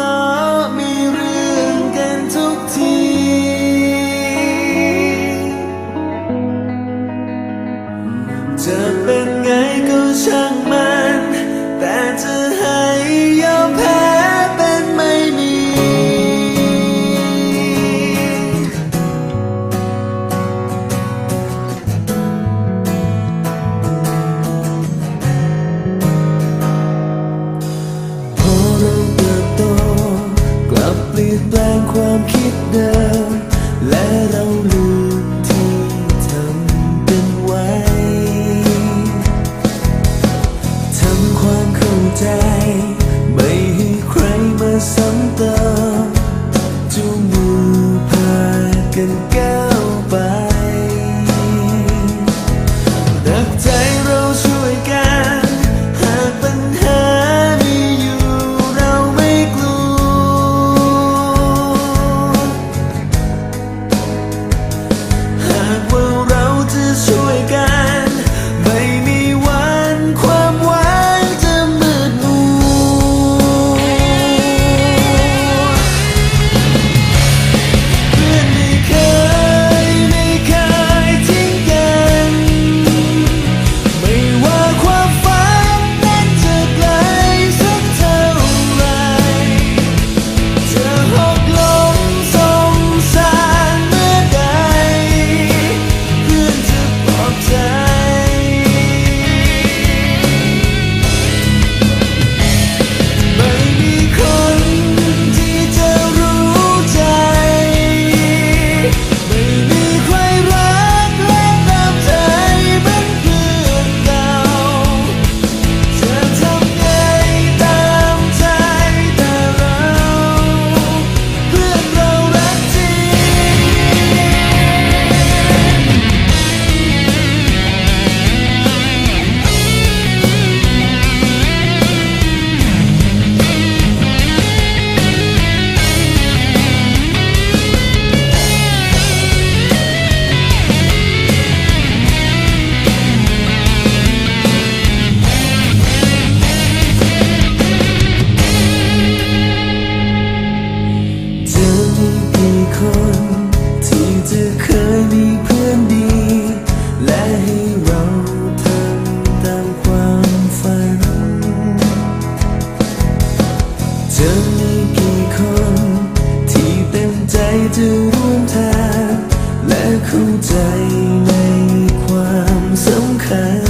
ล จะเคยมีเพื่อนดี และให้เราทำตามความฝัน จะมีกี่คนที่เต็มใจจะร่วมทาง และเข้าใจในความสำคัญ